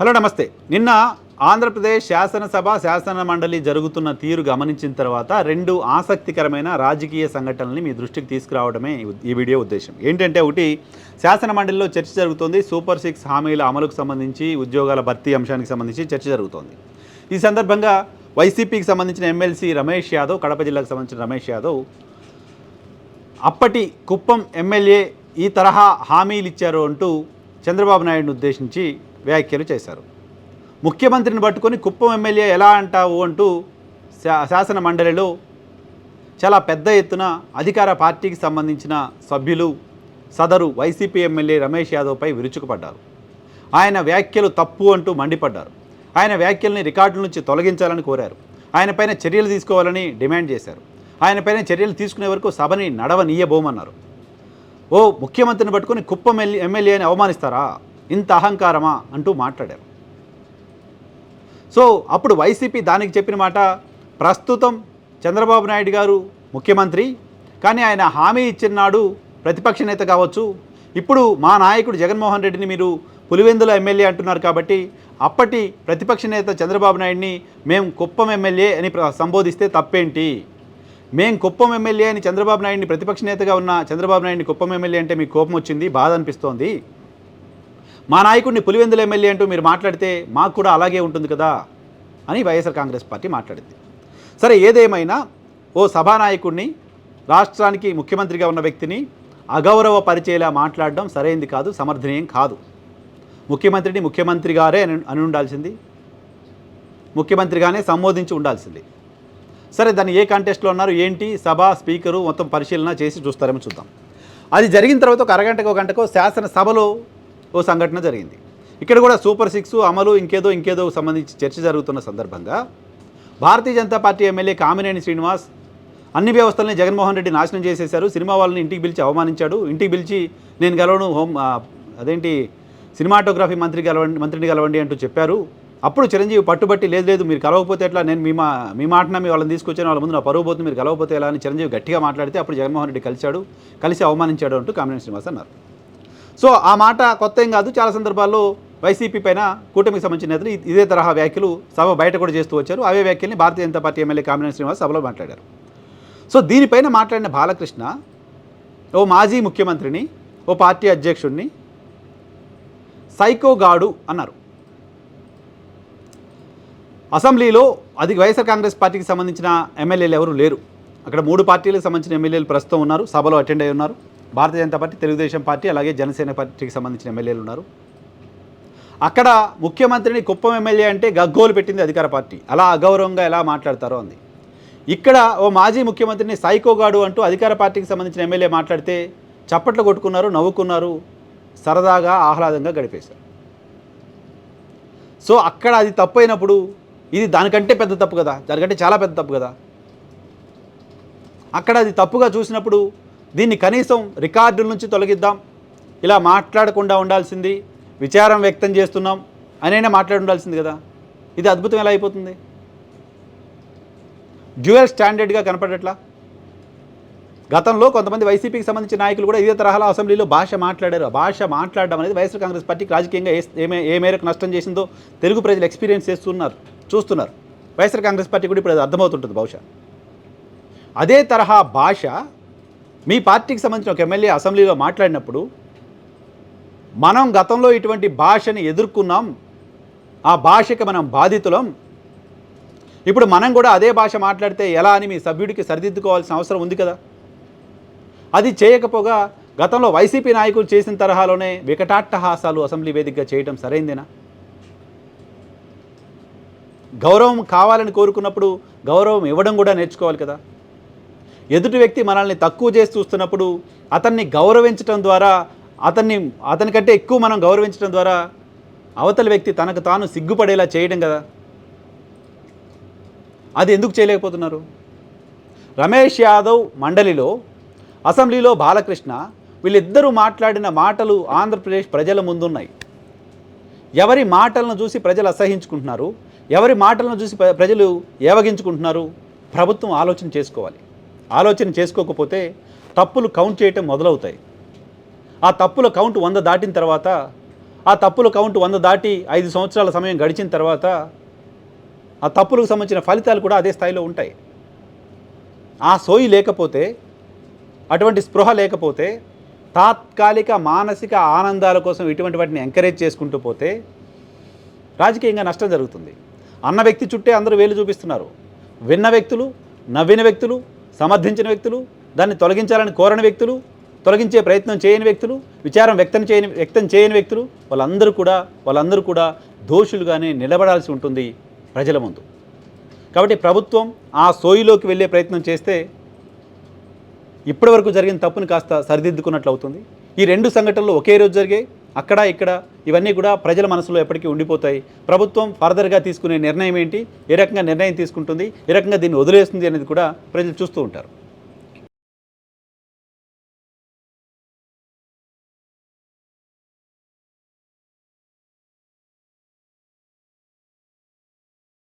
Hello నమస్తే. నిన్న ఆంధ్రప్రదేశ్ శాసనసభ శాసన మండలి జరుగుతున్న తీరు గమనించిన తర్వాత రెండు ఆసక్తికరమైన రాజకీయ సంఘటనల్ని మీ దృష్టికి తీసుకురావడమే ఈ వీడియో ఉద్దేశం. ఏంటంటే ఒకటి శాసన మండలిలో చర్చ జరుగుతోంది. సూపర్ సిక్స్ హామీల అమలుకు సంబంధించి ఉద్యోగాల భర్తీ అంశానికి సంబంధించి చర్చ జరుగుతోంది. ఈ సందర్భంగా వైసీపీకి సంబంధించిన ఎమ్మెల్సీ రమేష్ యాదవ్ కడప జిల్లాకు సంబంధించిన రమేష్ యాదవ్ అప్పటి కుప్పం ఎమ్మెల్యే ఈ తరహా హామీలు ఇచ్చారు అంటూ చంద్రబాబు నాయుడుని ఉద్దేశించి వ్యాఖ్యలు చేశారు. ముఖ్యమంత్రిని పట్టుకొని కుప్పం ఎమ్మెల్యే ఎలా అంటావు అంటూ శా- శాసన మండలిలో చాలా పెద్ద ఎత్తున అధికార పార్టీకి సంబంధించిన సభ్యులు సదరు వైసీపీ ఎమ్మెల్యే రమేష్ యాదవ్పై విరుచుకుపడ్డారు. ఆయన వ్యాఖ్యలు తప్పు అంటూ మండిపడ్డారు. ఆయన వ్యాఖ్యల్ని రికార్డుల నుంచి తొలగించాలని కోరారు. ఆయనపైన చర్యలు తీసుకోవాలని డిమాండ్ చేశారు. ఆయనపైన చర్యలు తీసుకునే వరకు సభని నడవనీయబోమన్నారు. ఓ ముఖ్యమంత్రిని పట్టుకొని కుప్పం ఎమ్మెల్యే ఎమ్మెల్యేని అవమానిస్తారా? ఇంత అహంకారమా? అంటూ మాట్లాడారు. సో అప్పుడు వైసీపీ దానికి చెప్పిన మాట ప్రస్తుతం చంద్రబాబు నాయుడు గారు ముఖ్యమంత్రి కానీ ఆయన హామీ ఇచ్చిన నాడు ప్రతిపక్ష నేత కావచ్చు. ఇప్పుడు మా నాయకుడు జగన్మోహన్ రెడ్డిని మీరు పులివెందుల ఎమ్మెల్యే అంటున్నారు కాబట్టి అప్పటి ప్రతిపక్ష నేత చంద్రబాబు నాయుడిని మేము కుప్పం ఎమ్మెల్యే అని సంబోధిస్తే తప్పేంటి? మేం కుప్పం ఎమ్మెల్యే అని చంద్రబాబు నాయుడిని ప్రతిపక్ష నేతగా ఉన్న చంద్రబాబు నాయుడిని కుప్పం ఎమ్మెల్యే అంటే మీకు కోపం వచ్చింది బాధ అనిపిస్తోంది. మా నాయకుడిని పులివెందుల ఎమ్మెల్యే అంటూ మీరు మాట్లాడితే మాకు కూడా అలాగే ఉంటుంది కదా అని వైఎస్ఆర్ కాంగ్రెస్ పార్టీ మాట్లాడింది. సరే ఏదేమైనా ఓ సభానాయకుడిని రాష్ట్రానికి ముఖ్యమంత్రిగా ఉన్న వ్యక్తిని అగౌరవ పరిచయలా మాట్లాడడం సరైంది కాదు సమర్థనీయం కాదు. ముఖ్యమంత్రిని ముఖ్యమంత్రిగారే అని అని ఉండాల్సింది ముఖ్యమంత్రిగానే సంబోధించి ఉండాల్సింది. సరే దాన్ని ఏ కాంటెస్ట్లో ఉన్నారు ఏంటి సభ స్పీకరు మొత్తం పరిశీలన చేసి చూస్తారేమో చూద్దాం. అది జరిగిన తర్వాత ఒక అరగంటకో గంటకో శాసనసభలో ఓ సంఘటన జరిగింది. ఇక్కడ కూడా సూపర్ సిక్స్ అమలు ఇంకేదో ఇంకేదో సంబంధించి చర్చ జరుగుతున్న సందర్భంగా భారతీయ జనతా పార్టీ ఎమ్మెల్యే కామినేని శ్రీనివాస్ అన్ని వ్యవస్థల్ని జగన్మోహన్ రెడ్డి నాశనం చేసేశారు. సినిమా వాళ్ళని ఇంటికి పిలిచి అవమానించాడు. ఇంటికి పిలిచి నేను గెలవను హోమ్ అదేంటి సినిమాటోగ్రఫీ మంత్రి గెలవండి మంత్రిని గెలవండి అంటూ చెప్పారు. అప్పుడు చిరంజీవి పట్టుబట్టి లేదు లేదు మీరు కలవకపోతే ఎట్లా? నేను మీ మా మీ మాటన మీ వాళ్ళని తీసుకొచ్చాను వాళ్ళ ముందు నా పరువు పోతుంది మీరు కలవకపోతే ఎలా? అని చిరంజీవి గట్టిగా మాట్లాడితే అప్పుడు జగన్మోహన్ రెడ్డి కలిశాడు కలిసి అవమానించాడు అంటూ కామినేని శ్రీనివాస్ అన్నారు. సో ఆ మాట కొత్త ఏం కాదు. చాలా సందర్భాల్లో వైసీపీ పైన కూటమికి సంబంధించిన నేతలు ఇదే తరహా వ్యాఖ్యలు సభ బయట కూడా చేస్తూ వచ్చారు. అవే వ్యాఖ్యల్ని భారతీయ జనతా పార్టీ ఎమ్మెల్యే కామినేని శ్రీనివాస్ సభలో మాట్లాడారు. సో దీనిపైన మాట్లాడిన బాలకృష్ణ ఓ మాజీ ముఖ్యమంత్రిని ఓ పార్టీ అధ్యక్షుడిని సైకోగాడు అన్నారు. అసెంబ్లీలో అది వైఎస్ఆర్ కాంగ్రెస్ పార్టీకి సంబంధించిన ఎమ్మెల్యేలు ఎవరు లేరు. అక్కడ మూడు పార్టీలకు సంబంధించిన ఎమ్మెల్యేలు ప్రస్తుతం ఉన్నారు. సభలో అటెండ్ అయి ఉన్నారు. భారతీయ జనతా పార్టీ తెలుగుదేశం పార్టీ అలాగే జనసేన పార్టీకి సంబంధించిన ఎమ్మెల్యేలు ఉన్నారు. అక్కడ ముఖ్యమంత్రిని కుప్పం ఎమ్మెల్యే అంటే గగ్గోలు పెట్టింది అధికార పార్టీ. అలా అగౌరవంగా ఎలా మాట్లాడతారో అంది. ఇక్కడ ఓ మాజీ ముఖ్యమంత్రిని సైకోగాడు అంటూ అధికార పార్టీకి సంబంధించిన ఎమ్మెల్యే మాట్లాడితే చప్పట్లు కొట్టుకున్నారు నవ్వుకున్నారు సరదాగా ఆహ్లాదంగా గడిపేశారు. సో అక్కడ అది తప్పు అయినప్పుడు ఇది దానికంటే పెద్ద తప్పు కదా. దానికంటే చాలా పెద్ద తప్పు కదా. అక్కడ అది తప్పుగా చూసినప్పుడు దీన్ని కనీసం రికార్డుల నుంచి తొలగిద్దాం. ఇలా మాట్లాడకుండా ఉండాల్సింది విచారం వ్యక్తం చేస్తున్నాం అనైనా మాట్లాడి ఉండాల్సింది కదా. ఇది అద్భుతం ఎలా అయిపోతుంది? డ్యూయల్ స్టాండర్డ్గా కనపడట్లా? గతంలో కొంతమంది వైసీపీకి సంబంధించిన నాయకులు కూడా ఇదే తరహాలో అసెంబ్లీలో భాష మాట్లాడారు. ఆ భాష మాట్లాడడం అనేది వైఎస్ఆర్ కాంగ్రెస్ పార్టీకి రాజకీయంగా ఏ ఏ మేరకు నష్టం చేసిందో తెలుగు ప్రజలు ఎక్స్పీరియన్స్ చేస్తున్నారు. చూస్తున్నారు. వైఎస్ఆర్ కాంగ్రెస్ పార్టీ కూడా ఇప్పుడు అది అర్థమవుతుంటుంది బహుశా. అదే తరహా భాష మీ పార్టీకి సంబంధించిన ఒక ఎమ్మెల్యే అసెంబ్లీలో మాట్లాడినప్పుడు మనం గతంలో ఇటువంటి భాషని ఎదుర్కొన్నాం ఆ భాషకి మనం బాధితులం. ఇప్పుడు మనం కూడా అదే భాష మాట్లాడితే ఎలా అని మీ సభ్యుడికి సరిదిద్దుకోవాల్సిన అవసరం ఉంది కదా. అది చేయకపోగా గతంలో వైసీపీ నాయకులు చేసిన తరహాలోనే వికటాట్టహాసాలు అసెంబ్లీ వేదికగా చేయడం సరైందేనా? గౌరవం కావాలని కోరుకున్నప్పుడు గౌరవం ఇవ్వడం కూడా నేర్చుకోవాలి కదా. ఎదుటి వ్యక్తి మనల్ని తక్కువ చేసి చూస్తున్నప్పుడు అతన్ని గౌరవించడం ద్వారా అతన్ని అతనికంటే ఎక్కువ మనం గౌరవించడం ద్వారా అవతల వ్యక్తి తనకు తాను సిగ్గుపడేలా చేయడం కదా. అది ఎందుకు చేయలేకపోతున్నారు? రమేష్ యాదవ్ మండలిలో అసెంబ్లీలో బాలకృష్ణ వీళ్ళిద్దరూ మాట్లాడిన మాటలు ఆంధ్రప్రదేశ్ ప్రజల ముందున్నాయి. ఎవరి మాటలను చూసి ప్రజలు అసహించుకుంటున్నారు? ఎవరి మాటలను చూసి ప్ర- ప్రజలు ఏవగించుకుంటున్నారు? ప్రభుత్వం ఆలోచన చేసుకోవాలి. ఆలోచన చేసుకోకపోతే తప్పులు కౌంట్ చేయటం మొదలవుతాయి. ఆ తప్పుల కౌంట్ వంద దాటిన తర్వాత ఆ తప్పుల కౌంట్ వంద దాటి ఐదు సంవత్సరాల సమయం గడిచిన తర్వాత ఆ తప్పులకు సంబంధించిన ఫలితాలు కూడా అదే స్థాయిలో ఉంటాయి. ఆ సోయి లేకపోతే అటువంటి స్పృహ లేకపోతే తాత్కాలిక మానసిక ఆనందాల కోసం ఇటువంటి వాటిని ఎంకరేజ్ చేసుకుంటూ పోతే రాజకీయంగా నష్టం జరుగుతుంది. అన్న వ్యక్తి చుట్టే అందరూ వేలు చూపిస్తున్నారు. విన్న వ్యక్తులు నవ్విన వ్యక్తులు సమర్థించిన వ్యక్తులు దాన్ని తొలగించాలని కోరని వ్యక్తులు తొలగించే ప్రయత్నం చేయని వ్యక్తులు విచారం వ్యక్తం చేయని వ్యక్తం చేయని వ్యక్తులు వాళ్ళందరూ కూడా వాళ్ళందరూ కూడా దోషులుగానే నిలబడాల్సి ఉంటుంది ప్రజల ముందు. కాబట్టి ప్రభుత్వం ఆ సోయిలోకి వెళ్ళే ప్రయత్నం చేస్తే ఇప్పటివరకు జరిగిన తప్పుని కాస్త సరిదిద్దుకున్నట్లు అవుతుంది. ఈ రెండు సంఘటనలు ఒకే రోజు జరిగాయి. అక్కడ ఇక్కడ ఇవన్నీ కూడా ప్రజల మనసులో ఎప్పటికీ ఉండిపోతాయి. ప్రభుత్వం ఫర్దర్గా తీసుకునే నిర్ణయం ఏంటి? ఏ రకంగా నిర్ణయం తీసుకుంటుంది? ఏ రకంగా దీన్ని వదిలేస్తుంది అనేది కూడా ప్రజలు చూస్తూ ఉంటారు.